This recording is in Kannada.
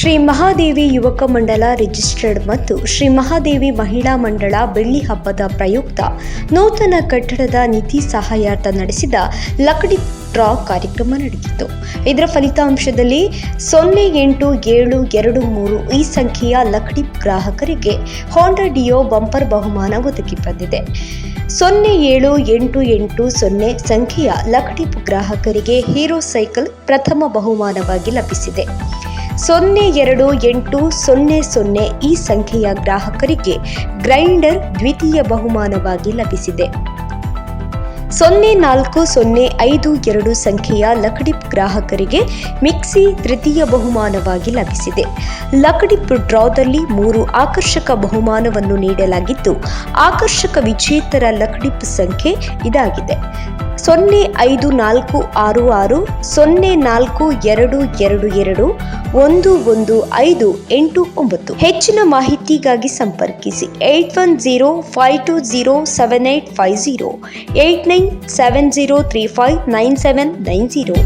ಶ್ರೀ ಮಹಾದೇವಿ ಯುವಕ ಮಂಡಲ ರಿಜಿಸ್ಟರ್ಡ್ ಮತ್ತು ಶ್ರೀ ಮಹಾದೇವಿ ಮಹಿಳಾ ಮಂಡಳ ಬೆಳ್ಳಿ ಹಬ್ಬದ ಪ್ರಯುಕ್ತ ನೂತನ ಕಟ್ಟಡದ ನಿಧಿ ಸಹಾಯಾರ್ಥ ನಡೆಸಿದ ಲಕಡಿ ಡ್ರಾ ಕಾರ್ಯಕ್ರಮ ನಡೆದಿತ್ತು. ಇದರ ಫಲಿತಾಂಶದಲ್ಲಿ ಸೊನ್ನೆ ಎಂಟು ಏಳು ಎರಡು ಮೂರು ಈ ಸಂಖ್ಯೆಯ ಲಕಡಿ ಗ್ರಾಹಕರಿಗೆ ಹೋಂಡಾ ಡಿಯೋ ಬಂಪರ್ ಬಹುಮಾನ ಒದಗಿ ಬಂದಿದೆ. ಸೊನ್ನೆ ಏಳು ಎಂಟು ಎಂಟು ಸೊನ್ನೆ ಸಂಖ್ಯೆಯ ಲಕಡಿಪ್ ಗ್ರಾಹಕರಿಗೆ ಹೀರೋ ಸೈಕಲ್ ಪ್ರಥಮ ಬಹುಮಾನವಾಗಿ ಲಭಿಸಿದೆ. ಸೊನ್ನೆ ಎರಡು ಎಂಟು ಸೊನ್ನೆ ಸೊನ್ನೆ ಈ ಸಂಖ್ಯೆಯ ಗ್ರಾಹಕರಿಗೆ ಗ್ರೈಂಡರ್ ದ್ವಿತೀಯ ಬಹುಮಾನವಾಗಿ ಲಭಿಸಿದೆ. ಸೊನ್ನೆ ನಾಲ್ಕು ಸೊನ್ನೆ ಐದು ಎರಡು ಸಂಖ್ಯೆಯ ಲಕಡಿಪ್ ಗ್ರಾಹಕರಿಗೆ ಮಿಕ್ಸಿ ತೃತೀಯ ಬಹುಮಾನವಾಗಿ ಲಭಿಸಿದೆ. ಲಕಡಿಪ್ ಡ್ರಾದಲ್ಲಿ ಮೂರು ಆಕರ್ಷಕ ಬಹುಮಾನವನ್ನು ನೀಡಲಾಗಿದ್ದು, ಆಕರ್ಷಕ ವಿಜೇತರ ಲಕಡಿಪ್ ಸಂಖ್ಯೆ ಇದಾಗಿದೆ. ಸೊನ್ನೆ ಐದು ನಾಲ್ಕು ಆರು ಆರು, ಸೊನ್ನೆ ನಾಲ್ಕು ಎರಡು ಎರಡು ಎರಡು, ಒಂದು ಒಂದು ಐದು ಎಂಟು ಒಂಬತ್ತು. ಹೆಚ್ಚಿನ ಮಾಹಿತಿಗಾಗಿ ಸಂಪರ್ಕಿಸಿ eight one zero five two zero seven eight five zero, eight nine seven zero three five nine seven nine zero.